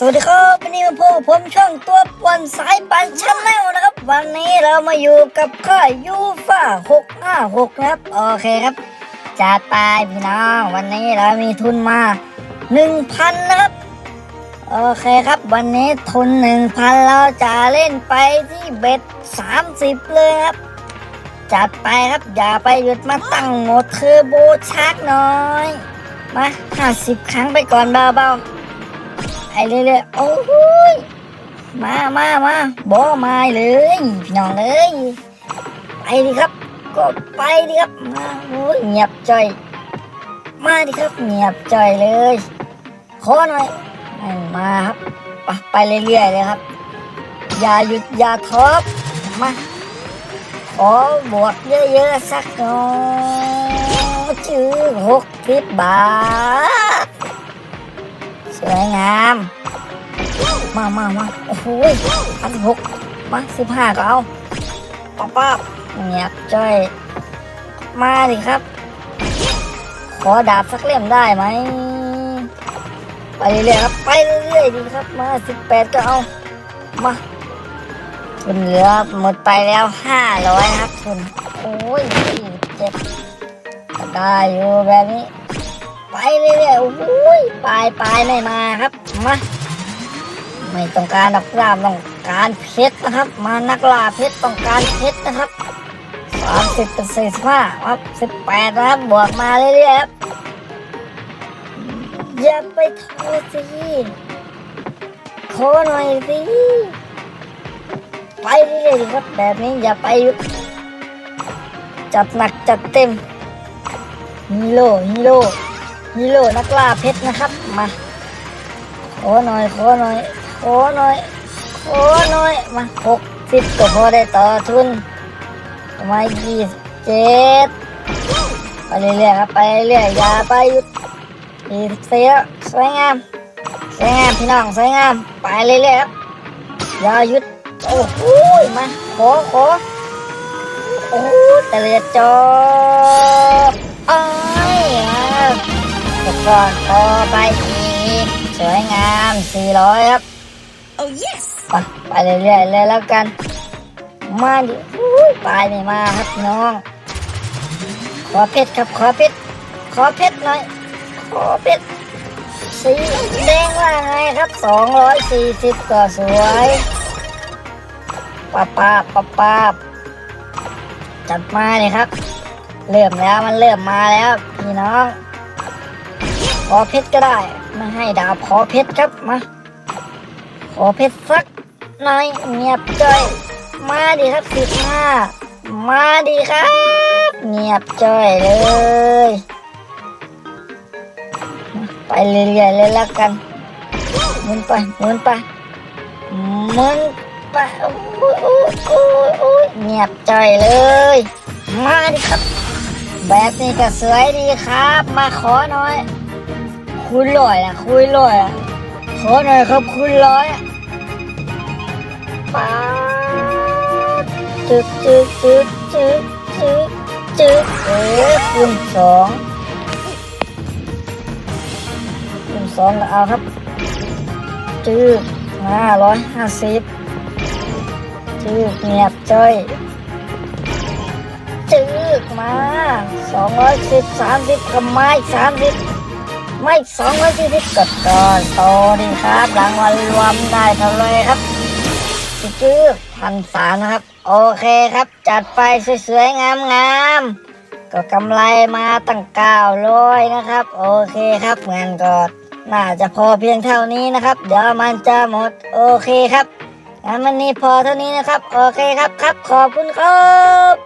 สวัสดีครับวันนี้มาพบผมช่องตัวปวนสายปันชั้นแนลนะครับ วันนี้เรามาอยู่กับค่ายยูฟ่า656นะครับ โอเคครับจัดไปพี่น้อง วันนี้เรามีทุนมา1,000นนะครับ โอเคครับวันนี้ทุน1,000เราจะเล่นไปที่เบ็ด30เลยครับ จัดไปครับอย่าไปหยุดมาตั้งหมดเทอร์โบชาร์กน่อย มา50ครั้งไปก่อนเบาๆ เรื่อยๆโอ้ยมามามาบอมาเลยพี่น้องเลยไปดิครับ ก็ไปดิครับมาโอ้ยเงียบจ่อยมาดิครับเงียบจ่อยเลยขอหน่อยมาครับไปไปเรื่อยๆเลยครับอย่าหยุดอย่าท้อมาขอบวกเยอะๆสักหน่อยจื้อหกสิบบาท สวยงาม มามามาโอ้โหพันสิบหกมาสิบห้าก็เอาป๊าป๊าเงียบจ้อย มาดิครับ ขอดาบสักเล่มได้ไหม ไปเรื่อยๆครับ ไปเรื่อยๆดีครับ มาสิบแปดก็เอา มาทุนเหลือหมดไปแล้วห้าร้อยครับทุน โอ้ยเจ็บก็ได้อยู่แบบนี้ ไปเรื่อยๆโอ้ยปลายปลายไม่มาครับมาไม่ต้องการนักล่าต้องการเพชรนะครับ มานักล่าเพชรต้องการเพชรนะครับสามสิบเป็นสี่สิบห้าครับสิบแปดนะครับบวกมาเรื่อยๆครับอย่าไปโทษสิขอหน่อยสิไปเรื่อยๆครับแบบนี้อย่าไปจัดหนักจัดเต็มฮีโร่ฮีโร่ ฮีโร่นักล่าเพชรนะครับ มาขอหน่อยขอหน่อยขอหน่อยขอหน่อยมาหกสิบก็พอได้ต่อทุนมาณยี่สิบเจ็ดไปเรื่อยๆครับไปเรื่อยๆอย่าไปหยุดยี่สิบสี่สวยงามสวยงามพี่น้องสวยงามไปเรื่อยๆครับอย่าหยุดโอ้โหมาขอขอโอ้แต่เลียจอ แล้วก่อนต่อไปอีก สวยงาม 400 ครับ Oh yes! ไปไปเรื่อยๆเลยแล้วกัน มาดิอุ้ยปลายไม่มาครับพี่น้อง ขอเพชรครับ ขอเพชร ขอเพชรหน่อย ขอเพชร สีแดงว่าไงครับ 240ก็สวยป้าป้าป้าป้าจัดมาเลยครับ เริ่มแล้วมันเริ่มมาแล้วพี่น้อง ขอเพชรก็ได้ ไม่ให้ดาบขอเพชรครับมา ขอเพชรสักหน่อยเงียบจอย มาดิครับสิบห้ามาดิครับ เงียบจอยเลย ไปเรื่อยๆเลยแล้วกันหมุนไปหมุนไปหมุนไปโอ้ยโอ้ยโอ้ยโอ้ยเงียบจอยเลย มาดิครับ แบบนี้ก็สวยดีครับ มาขอหน่อย คุณลอยนะคุณลอยอะขอหน่อยครับคุณร้อยป๊าดจึ๊กจึ๊กจึ๊กจึ๊กจึ๊กจึ๊กเอ้ยคุณสองคุณสองก็เอาครับจึ๊กมาร้อยห้าสิบจึ๊กเงียบจ้อยจึ๊กมาสองร้อยสิบสามสิบกับไม้สามสิบ ไม่สองร้อยสี่สิบกดก่อนโตดีครับรางวัลรวมได้เท่าไรครับจึกพันสามนะครับ โอเคครับ จัดไปสวยๆงามๆก็กำไรมาตั้งเก้าร้อยนะครับ โอเคครับเงินก็น่าจะพอเพียงเท่านี้นะครับ เดี๋ยวมันจะหมดโอเคครับงั้นวันนี้พอเท่านี้นะครับ โอเคครับครับขอบคุณครับ